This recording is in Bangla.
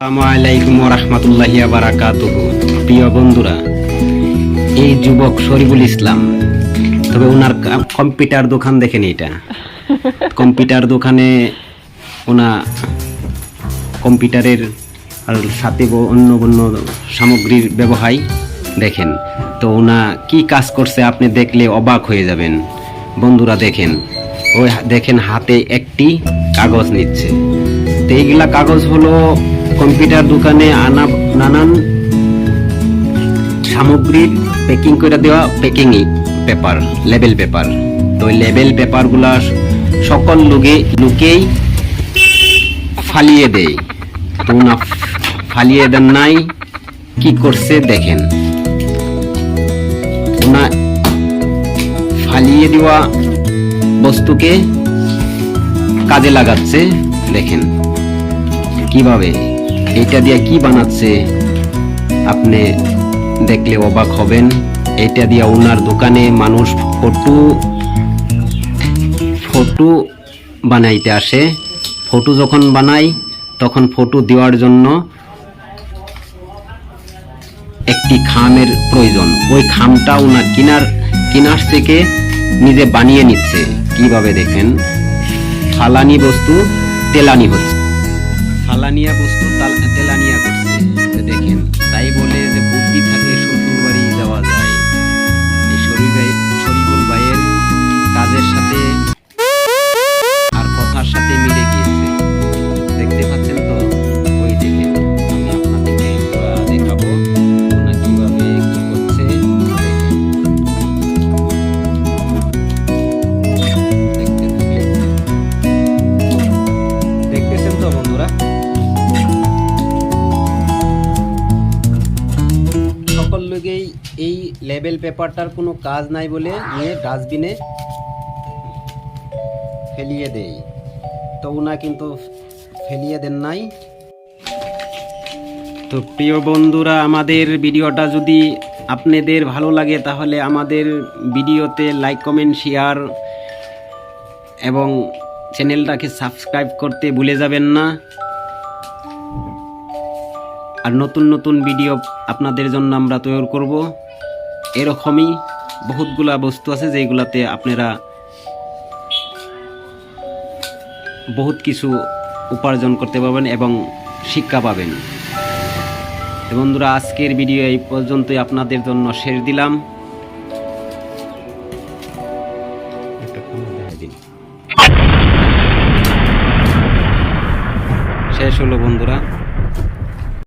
আসসালামু আলাইকুম রহমতুল্লাহি বারাকাতুহ প্রিয় বন্ধুরা এই যুবক শরীফুল ইসলাম তবে ওনার কম্পিউটার দোকান দেখেন এটা। কম্পিউটার দোকানে ওনা কম্পিউটারের আর সাথে অন্য অন্য সামগ্রীর ব্যবহার দেখেন। তো ওনা কি কাজ করছে আপনি দেখলে অবাক হয়ে যাবেন। বন্ধুরা দেখেন ওই দেখেন হাতে একটি কাগজ নিচ্ছে। তো এইগুলা কাগজ হলো কম্পিউটার দোকানে আনা নানান সামগ্রীর প্যাকিং করে দেওয়া প্যাকিং পেপার লেবেল পেপার তো লেবেল পেপারগুলা সকল লোকে, লোকেই ফালিয়ে দেয়। তো না, ফালিয়ে দেন নাই, কি করছে দেখেন। না, ফালিয়ে দেওয়া বস্তুকে কাজে লাগাচ্ছে, দেখেন। কীভাবে? এটা দিয়ে কি বানাচ্ছে? আপনি দেখলে অবাক হবেন। এটা দিয়ে ওনার দোকানে মানুষ ফটো ফটো বানাইতে আসে। ফটো যখন বানাই, তখন ফটো দেওয়ার জন্য একটি খামের প্রয়োজন। ওই খামটা ওনার কিনার কিনার থেকে নিজে বানিয়ে নিচ্ছে। কীভাবে দেখেন? ফালানি বস্তু, তেলানি হচ্ছে। ফালানিয়া বস্তু। তেলানিয়া করছে। দেখেন তাই বলে যে বুদ্ধি থাকলে শ্বশুর বাড়ি যাওয়া যায়। এই শরীর এই লেবেল পেপারটার কোনো কাজ নাই বলে নিয়ে ডাস্টবিনে ফেলিয়ে দেই। তো ওনা কিন্তু ফেলিয়ে দেন নাই। তো প্রিয় বন্ধুরা, আমাদের ভিডিওটা যদি আপনাদের ভালো লাগে, তাহলে আমাদের ভিডিওতে লাইক কমেন্ট শেয়ার এবং চ্যানেলটাকে সাবস্ক্রাইব করতে ভুলে যাবেন না। আর নতুন নতুন ভিডিও আপনাদের জন্য আমরা তৈরি করব। এরকমই বহুতগুলা বস্তু আছে যেগুলাতে আপনারা বহুত কিছু উপার্জন করতে পারবেন এবং শিক্ষা পাবেন। তো বন্ধুরা আজকের ভিডিও এই পর্যন্তই আপনাদের জন্য শেষ দিলাম। শেষ হলো বন্ধুরা।